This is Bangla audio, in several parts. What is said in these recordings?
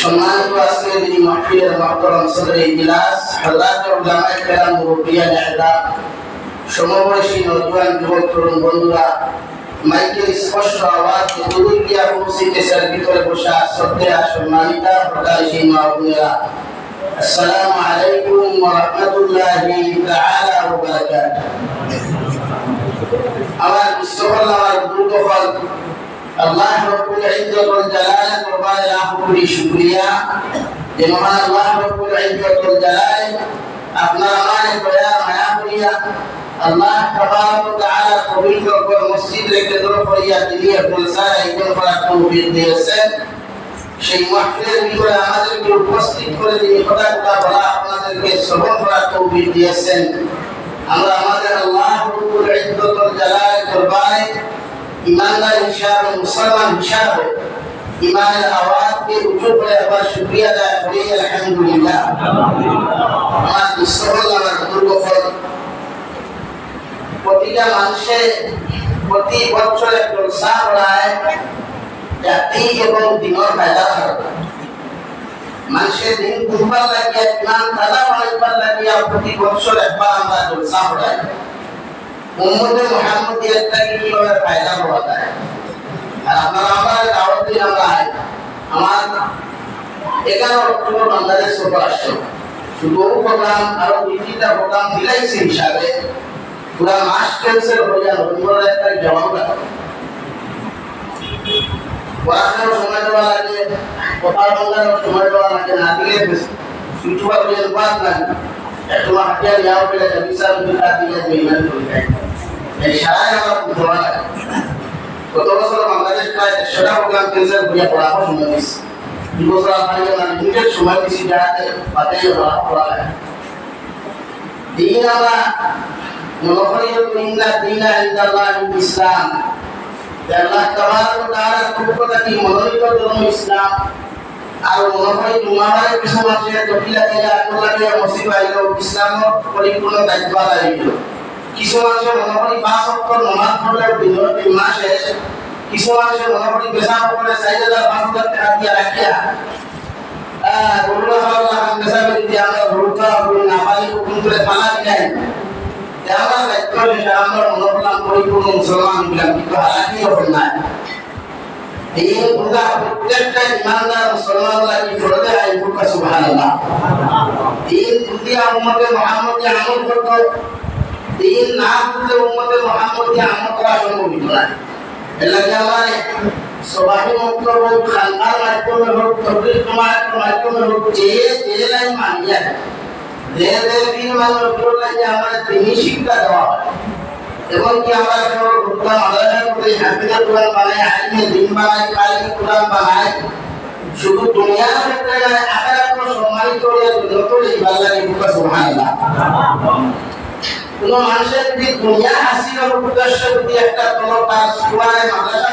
সম্মানিত আজকের এই মাহফিলের মহতরম সদর ইজলাস হযরত উলামায়ে কেরাম মুরব্বিয়ান ইহরাম সমবয়সী নওজোয়ান যুবক, তরুণ বন্ধুরা, মাইকের স্পষ্ট আওয়াজ দূর গিয়া পৌঁছে দেশের ভিতরে বসা শ্রদ্ধেয়া, সম্মানিতা প্রকাশী মা বোনেরা, আসসালামু আলাইকুম ওয়া আমার বিশ্বকল আমার দুর্গফল আল্লাহ রব্বুল ইজ্জত ওয়াল জালাল দরবারে লাখ কোটি শুকরিয়া। যে মহান আল্লাহ রব্বুল ইজ্জত ওয়াল জালাল আপনার আমার দয়া, মায়া করিয়া আল্লাহ তাবারক ওয়া তাআলা পবিত্র করে মসজিদ রেখে দর করিয়া তিনি আব্দুল সারা ইবনে করার তৌফিক দিয়েছেন। সেই মাহফিলের ভিতরে আমাদেরকে উপস্থিত করে তিনি কথা কথা বলা, আপনাদেরকে শ্রবণ করার তৌফিক দিয়েছেন। আমরা আমাদের আল্লাহ রব্বুল ইজ্জত ওয়াল জালাল দরবারে ইমানদার হিসাবে, মুসলমান হিসাবে ইমানের আওয়াজকে উঁচু করে শুক্রিয়া আদায় করি, আলহামদুলিল্লাহ। আমার প্রতিটা মানুষের প্রতি বছর একজন সাহ রায় জাতি এবং দিনের ফায়দা থাকে। মানুষের দিন ঘুরবার লাগিয়া ইমান তাজা বানাইবার লাগিয়া প্রতি বছর একবার আমরা জলসা পড়াই। উম্মতে মুহাম্মদিয়াত থেকে কীভাবে ফায়দা পাওয়া যায়। আর আপনারা আমার দাওয়াত দিন, আমরা আমার এগারো অক্টোবর বাংলাদেশ সফর আসছে শুধু প্রোগ্রাম আরও দুই তিনটা প্রোগ্রাম মিলাইছে হিসাবে, পুরা মাস ক্যান্সেল হয়ে যায় নভেম্বর এক তারিখ জমা করে পড়াশোনার সময় লাগে কথা বলার সময় লাগে না দিলে সুইচুয়া করে বাদ লাগে একটু হাতিয়ার যাওয়া গত বছর বাংলাদেশ প্রায় দেড়শোটা প্রোগ্রাম ক্যান্সেল করিয়া পড়াশোনা সময় দিচ্ছে দুই বছর দিন আমরা মনে আল্লাহ তাবারক তাআলা কুরবাতা কি মনোনীত ধর্ম ইসলাম। আর মনে হয় তোমার কিছু মানুষের জটিলা দিলে দিয়ে মুসিবা আইলো ইসলামর পরিপূর্ণ দায়িত্ব আইলো কিছু মানুষের মনে করি পাঁচ অক্ষর নমাজ পড়লে দিনের তিন মাস কিছু মানুষের মনে করি পেশা পড়লে চার হাজার পাঁচ হাজার দায়িত্ব হিসেবে আমরা মনে করলাম পরিপূর্ণ মুসলমান হইলাম কিন্তু হালাকি হবে না? এই বুঝা প্রত্যেকটা ইমানদার মুসলমান লাগি ফরদে আই বুকা সুবহানাল্লাহ। দিন দুনিয়া উম্মতে মুহাম্মদে আমল করত দিন না বুঝলে উম্মতে মুহাম্মদে আমল করা সম্ভব না। এলাকে আমার সবাই মুক্ত হোক খানকার মাধ্যমে হোক তবলিগ মাধ্যমে হোক, যে যে লাইন মানিয়া তিনি শিক্ষা দেওয়া এবং কি আমরা কেবল কোরআন আলাদা করে হাফিজের কোরআন বানাই আইনে দিন বানাই কালী কোরআন বানাই শুধু দুনিয়ার ক্ষেত্রে নয় আখেরাত সম্মানিত করে যত কোন মানুষের যদি দুনিয়া হাসিলের উদ্দেশ্য যদি একটা কোনো তার সুরায় মাদ্রাসা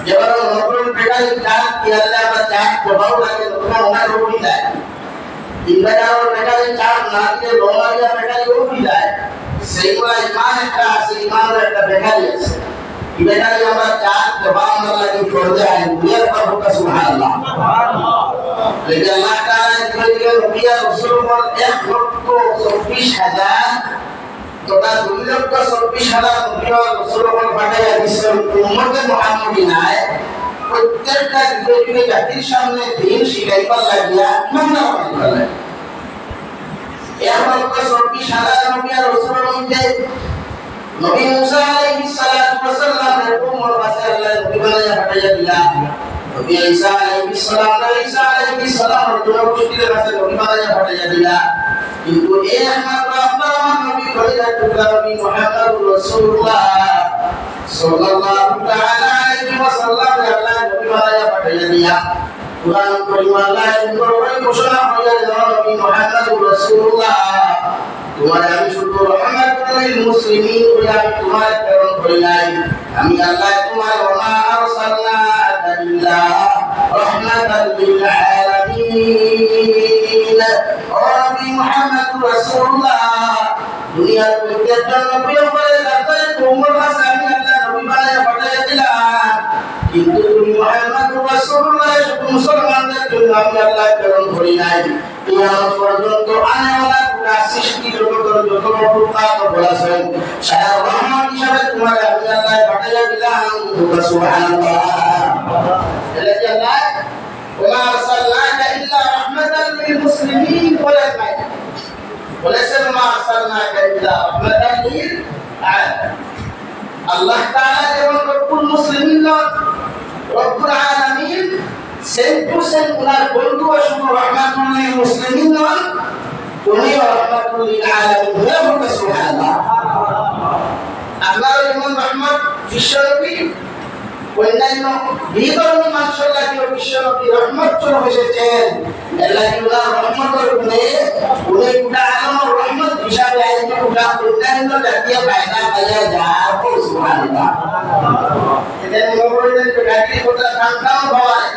বেকারি চাঁদ কিয়ালে আমরা চাঁদ প্রভাব লাগে তখন ওনার রোগী দেয় ইন্দ্রাজার বেকারি চাঁদ না দিয়ে রোমারিয়া বেকারি রোগী দেয় সেইগুলা ইমান একটা আছে ইমানের একটা বেকারি আছে বেকারি আমরা চাঁদ প্রভাব আমরা লাগে ফরদে আইন দুনিয়ার পর হোক সুবহানাল্লাহ লেকিন আল্লাহ তাআলা ইসরাইলের নবী আর রাসূল পর এক লক্ষ চব্বিশ হাজার তথা দুই লক্ষ চব্বিশ হাজার নবীয় রসুলগণ পাঠাইয়া উম্মতে প্রত্যেকটা ইমানদার বানাইবার এক লক্ষ চব্বিশ হাজার নবী মুসা আলাইহিস সালাতু ওয়াস সালাম এরকম ওর কাছে আল্লাহ নবী কিন্তু একমাত্র আপনার আমার নবী খলিলার টুকরা নবী মুহাম্মদুর রাসূলুল্লাহ সাল্লাল্লাহু তাআলা আলাইহি ওয়াসাল্লাম আল্লাহ নবী বানাইয়া পাঠাইয়া দিয়া কুরআন কারীম আল্লাহ সুন্দর করে ঘোষণা করিয়া দিল নবী মুহাম্মদুর রাসূলুল্লাহ তোমার আমি শুধু রহমাতুল মুসলিমিন বলে আমি তোমার প্রেরণ করি নাই আমি আল্লাহ তোমার নবী মুহাম্মদুর রাসূলুল্লাহ দুনিয়ার প্রত্যেকজন নবী করে তারপরে তোমার কাছে আমি আল্লাহ নবী বানায় পাঠিয়ে দিলাম কিন্তু তুমি মুহাম্মদুর রাসূলুল্লাহ শুধু মুসলমানদের জন্য আমি আল্লাহ প্রেরণ করি নাই কিয়ামত পর্যন্ত আনেওয়ালা পুরা সৃষ্টি জগতের যত প্রকার বলেছেন সারা রহমত হিসাবে তোমার আমি আল্লাহ পাঠিয়ে দিলাম তোমরা সুবহানাল্লাহ এটা কি আল্লাহ ওমা আরসালনাকা ইল্লা রাহমাতাল লিল মুসলিমিন বলেন নাই বলেছেন ওমা আরসালনাকা ইল্লা রাহমাতাল লিল আলামিন আল্লাহ তাআলা যেমন রব্বুল মুসলিমিন নন রব্বুল আলামিন সেম টু সেম উনার বন্ধু শুধু রহমাতুল লিল মুসলিমিন নন উনি রহমাতুল লিল আলামিন হয়ে বলতে সুবহানাল্লাহ। আল্লাহ যেমন রহমত, বিশ্বনবী, অন্যান্য বিধর্মী মানুষের লাগিও বিশ্বনবী রহমত চলে এসেছেন। এর লাগি উনার রহমতের গুণে অন্যান্য জাতীয় ফায়দা পাইয়া যায় সুবহানাল্লাহ এদের মনে করেন বেকারি কথা কান্তাও ভয়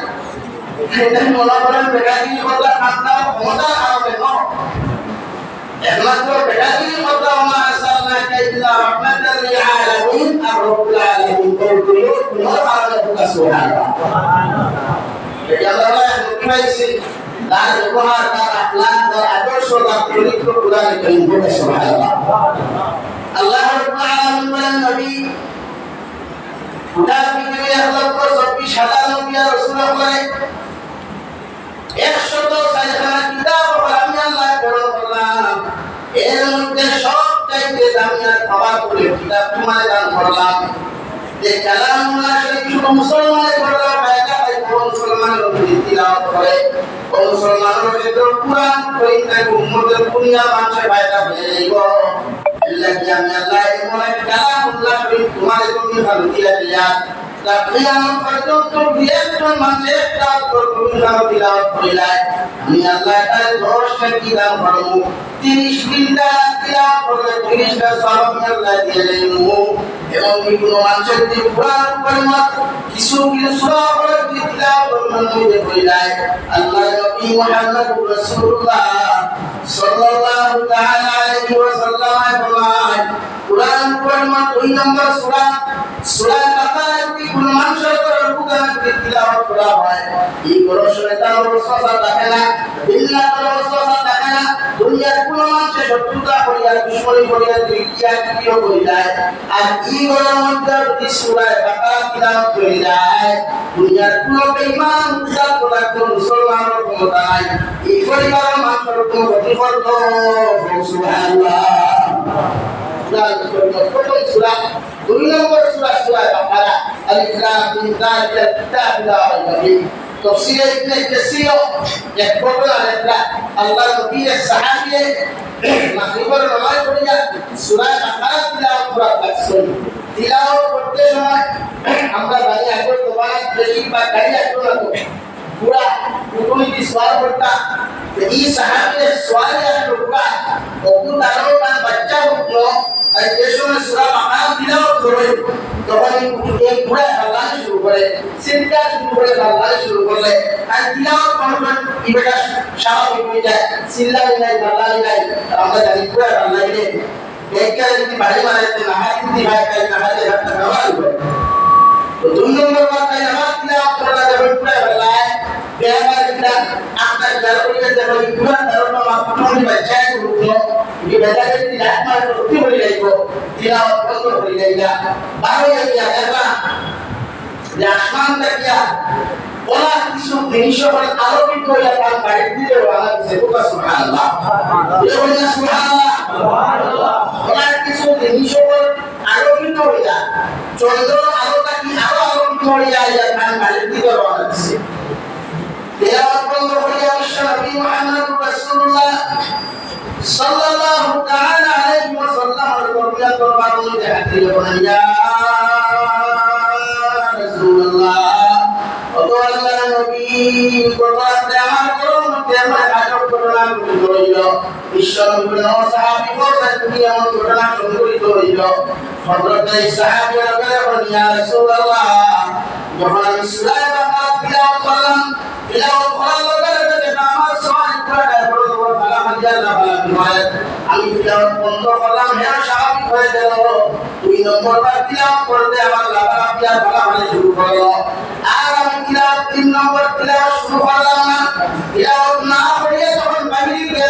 এদের মনে করেন বেকারি কথা কান্তাও ক্ষমতা কারণে ন একমাত্র বেকারি কথা মা আসালনাকা ইল্লা রাহমাতাল লিল আলামিন আর রব্বুল আলামিন কৌতুলো তোমার কারণে বুকা সুবহানাল্লাহ এটা আল্লাহ মুকিমাইছে তার ব্যবহার তার আখলাক তার আদর্শ, তার চরিত্র কোরআনে কারীম বুকা সুবহানাল্লাহ। আল্লাহ রব্বুল আলামিন নবী গোটা পৃথিবী এক লক্ষ চব্বিশ হাজার নবী আর রসুল করে একশত চারখানা কিতাব আমি আল্লাহ প্রেরণ করলাম। এর মধ্যে সব চাইতে দামি আর খাবার করে কিতাব তোমার দান করলাম। যে কালামুল্লাহ শরীফ মুসলমানের করলে ফায়দা হয় কোন মুসলমানের উপরে তিলাওয়াত করে। ও মুসলমানের ক্ষেত্রে কুরআন করিম তাকে উম্মতের দুনিয়া মানুষের ফায়দা হয়ে যাইব আল্লাহ আমি আল্লাহ এমন এক কালামুল্লাহ তার এবং বিভিন্ন মানুষের যে কোরআন পরিমাণ কিছু কিছু সূরা করে তিলাওয়াত করলে মধ্যে করিলাই আল্লাহ নবী মুহাম্মদ রাসূলুল্লাহ সাল্লাল্লাহু তাআলা আলাইহি ওয়াসাল্লাম ফরমান কোরআন দুই নম্বর সূরা সূরা বাকারা কোরআন করা হয়? এই গরসনে তার ওসওয়াসা থাকে না, বিল্লাহ তার দুনিয়ার কোন মানুষের শত্রুতা করিয়া, দুশ্মনী করিয়া করি যায় আর এই গরম মধ্যে যদি সূরা যায়, দুনিয়ার কোন বেঈমান মুসা করা কোন মুসলমানের ক্ষমতা নাই এই পরিবারের মানুষের কোন প্রথম সূরা দুই নম্বর সূরা সূরা বাকারা আলিফ লাম মিম যালিকা কিতাব লা রাইবা ফীহ তফসীর ইবনে কাসীর এক বড় আলেখা আল্লাহ নবীর সাহাবী মাগরিবের নামাজ পড়িয়া সূরা বাকারা তিলাওয়াত করা লাগছেন তিলাওয়াত করতে সময় আমরা বাড়ি আগে তোমার দেখি বা গাড়ি আসতো না তো পুরা কুটুমি সওয়াল করতা এই সাহাবীর সওয়াল আসলো পুরা যে সময় সূরা বাকারা তিলাওয়াত করে তখন এই পুরা আল্লাহ শুরু করে চিন্তা শুরু করে আল্লাহ শুরু করলে। আর তিলাওয়াত করবেন ইবেটা স্বাভাবিক হয়ে যায় চিল্লাই নাই আল্লাহ নাই আমরা জানি পুরা ذلك ذلك كل ذلك ما كل ما جاء ركن بذلك لا ما ركن إليه إلى ركن إليه بارو يا جماعة যে হইয়া চন্দ্র আলো থাকি আরও আলোকিত হইয়া তার বাইরে দিলে ওরা দিছে তেলাওয়াত বন্ধ হইয়া বিশ্ব নবী মুহাম্মদ রাসূলুল্লাহ সাল্লাল্লাহু তাআলা আলাইহি ওয়াসাল্লাম এর দরবার দরবার মধ্যে হাজির হইয়া রাসূলুল্লাহ ওগো আল্লাহর নবী কোরআনে আমার করুন মধ্যে আমার আটক ঘটনা ঘটিত হইল বিশ্ব নবীর সাহাবী বলেন তুমি এমন ঘটনা সংঘটিত হইল হযরত সাহাবীরা বলেন ইয়া রাসূলুল্লাহ যখন আমি তিলাওয়াত তিলাওয়াত তিলাওয়াত বন্ধ করলাম হ্যাঁ স্বাভাবিক হয়ে গেল দুই তিলাওয়াত আমার লাভা দিয়া বলা মানে শুরু করল আর আমি তিলাওয়াত তিন নম্বর তিলাওয়াত শুরু করলাম না তিলাওয়াত না পড়িয়ে যখন বাইরে গিয়ে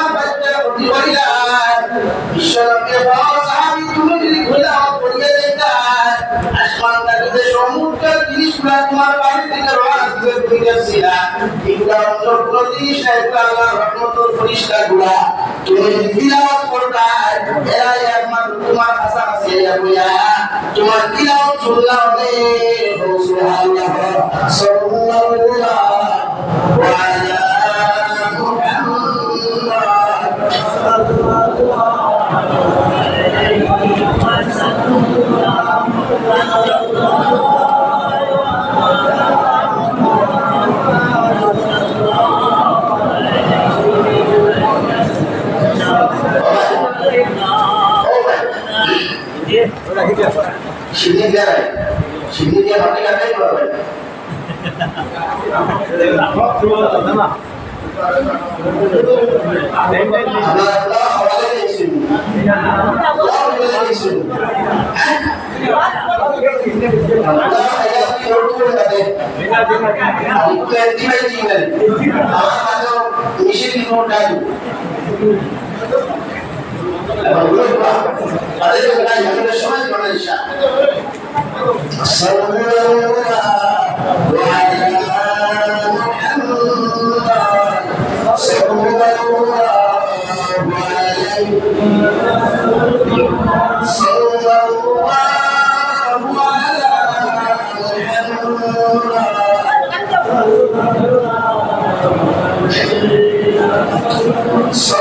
করিলাম। জিনিসগুলো তোমার বাড়ি থেকে রওনা তুমি গেছিলা এগুলা অন্য কোনো গুলা তুমি তিলাওয়াত করতা এরা তোমার এরা বইয়া তোমার তিলাওয়াত সাল্লাল্লাহু আলা সিদ্ধি দিয়ে রাখ দিয়ে মাটি কাটাই করবে আমরা আল্লাহ হওয়ালে দিয়েছি আল্লাহ হওয়ালে দিয়েছি আল্লাহ এটা কি করতে হবে আমি তো এন্টি বাই দিবেন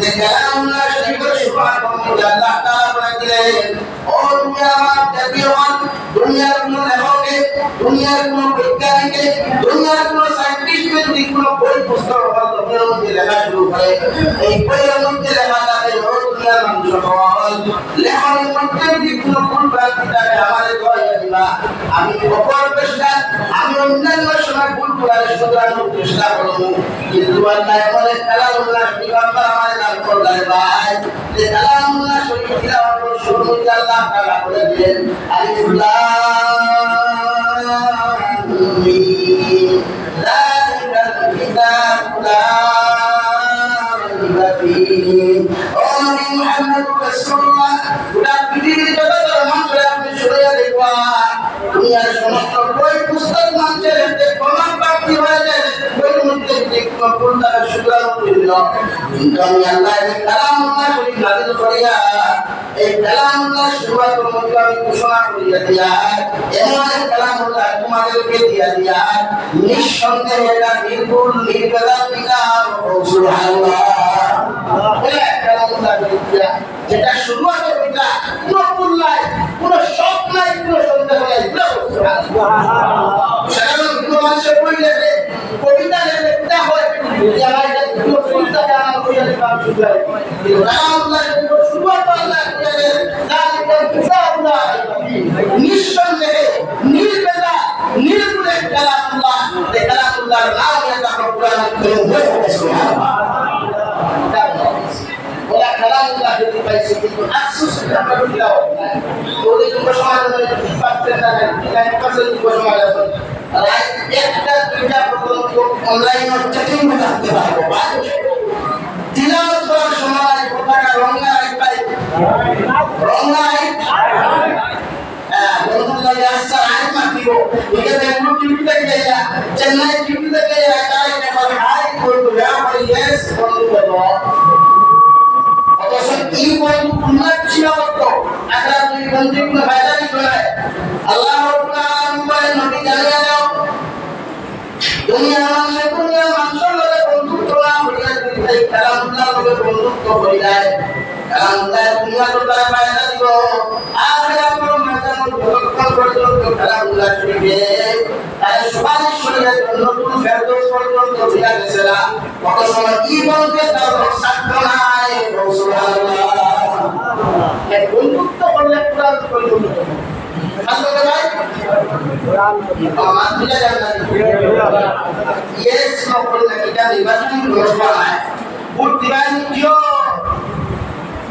যে কালামুল্লাহ শরীফের সুবহান আল্লাহ তাআলা বলে দিলেন ও দুনিয়া আমার জাতীয়মান দুনিয়ার কোন লেখকে দুনিয়ার কোন বৈজ্ঞানিকে দুনিয়ার কোন সায়েন্টিস্টকে যদি কোন মধ্যে করে আমাদের দিবা আমি অপর চেষ্টা আমি অন্যান্য সময় ভুল করার শুধরানোর চেষ্টা করব। কিন্তু আল্লাহ এমন কালামুল্লাহ শরীফ আমরা নাম করলেন ভাই। যে কালামুল্লাহ শরীফ তিলাওয়াত করে শুরু হইতে আল্লাহ তাআলা বলে দিলেন আলিফ আল্লাহ এই কালামুল্লাহ করিয়া দিয়া এমন এক দিয়া দিয়া নিঃসন্দেহে এটা নির্ভুল নির্বেদা কিতাব সুবহানাল্লাহ যেটা শুরুয়াতের পিতা কোনো ভুল নাই, কোনো শখ নাই। কোনো সন্দেহ সাধারণ কোনো মানুষের বই লেখে কবিতা লেখে এটা হয় যে আমার এটা কোনো কবিতাকে আমার বইয়া লিখা শুনলাই কালামুল্লাহ শুরুয়াত আল্লাহ করে জালিকা কিতাবুল্লাহ নিঃসন্দেহে নির্বেদা কালামুল্লাহ এই কালামুল্লাহর নাম এটা আমরা কোরআনে কারীমে সুবহানাল্লাহ ওরা কালামুল্লাহ যদি পাইছে অনলাইন চেকিং করতে পারব মাতিব একে বেঙ্গলুরু টিভিতে গিয়ে চেন্নাই টিভিতে গিয়ে তাই একবার হাই করব ব্যাপারে ইয়েস বন্ধু বলো অথচ এই বন্ধু উন্নত ছিল একটা দুই বন্ধু কোনো ফায়দা দিত না আল্লাহ বলেন নবী জানিয়ে দাও লগে বন্ধুত্ব না হইয়া হয়ে দুনিয়া ফায়দা দিব শুনবে তাই সুপারিশ শুনবে নতুন ফেরদৌস পর্যন্ত হইয়া গেছে না কত সময় কি বলবে তার সাক্ষ্য নাই বন্ধুত্ব করলে করে বন্ধুত্ব করলে এটা নির্বাচন ঘোষণা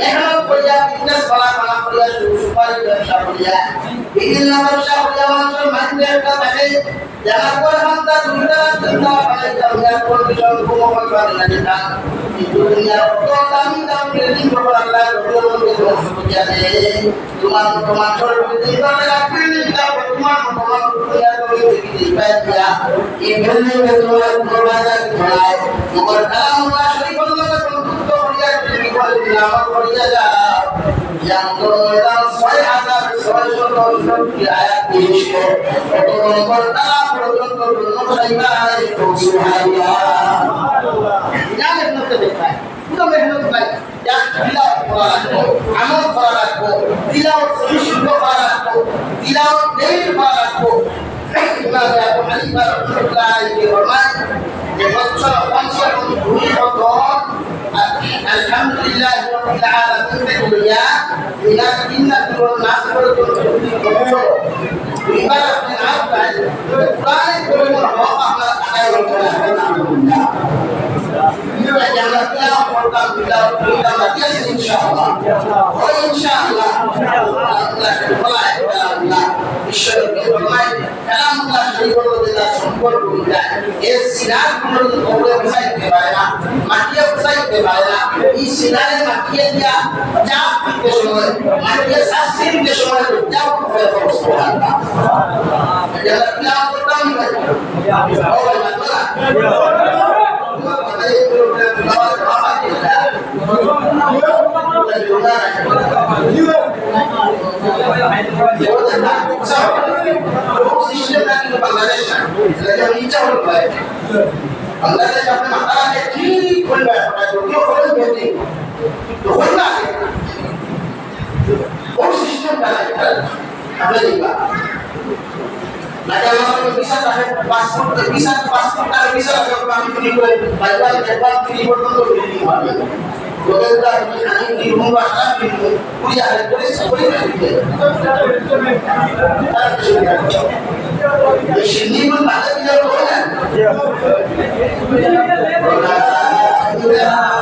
dari foto berapa dunia macam cakap মেহনত করিয়া বিজনেস করা করা করিয়া সুপারি ব্যবসা করিয়া বিভিন্ন ব্যবসা করিয়া মানুষের মাঝে একটা থাকে জানার পর হান্তা দুইটা তিনটা পাঁচটা দুনিয়ার কন্ডিশন কোনো করবার লাগে না কিন্তু দুনিয়ার কত দামি দাম বিল্ডিং করবার আল্লাহ রবির মধ্যে ধ্বংস করিয়া দেয় তোমার তোমার ছোট বিল্ডিং করে বিল্ডিং দাও তোমার তোমার দুনিয়ার করে দেখি দিবাই দিয়া এই বিল্ডিং এ তোমার কোনো বাজার ছড়ায় মগর কালামুল্লাহ শরীফের লগে বন্ধুত্ব করিয়া দিলাম করিয়া যাও yang bermodal ছয় হাজার ছয়শত ষষ্ঠটি আয়াত বিশিষ্ট কত নম্বর তারা পর্যন্ত জন্মসাইবাই যা মেহনত দেখায় পুরো মেহনত নাই যা তিলাওয়াত করা রাখব আমল করা রাখব তিলাওয়াত সহিষ্ণু করা রাখব তিলাওয়াত নেই করা রাখব ইমাম আবু হানিফা রাহমাতুল্লাহ আলাইহি ফরমান যে বছর পঞ্চম দুই বছর الحمد لله رب العالمين بالدنيا من الجنة والناس والجن عبارة من عبد القرآن كل مرة على Jangan bilang program kita kita mati insya Allah. Oh insya Allah. Allah mulai Allah. ঈশ্বর ফরমায় কালামুল্লাহ শরীফের যেটা সম্পর্ক এটা এর সিনার কোনো ওপরে বসাইতে পারে না মাটিয়ে বসাইতে পারে না এই সিনারে মাটিয়ে দিয়া যা দিতে সময় মাটিয়ে শাস্তি দিতে সময় যা করে সুবহানাল্লাহ এটা প্ল্যান করতাম ও ভাই না अल्लाह ने अपने माता के ठीक खुल बैठा जो क्यों फ़र्ज़ होती तो खुलना है और सिस्टम का है हमने देखा Nagkaroon ako ng visa dahil passport, ng visa, passport na visa, nagkaroon kami pinipol. Nagkaroon, nagkaroon, pinipol ko ito, pinipol ko. Goberta ini rumah nanti kuliah dan tulis kuliah di sini pun ada tidak boleh. Alhamdulillah.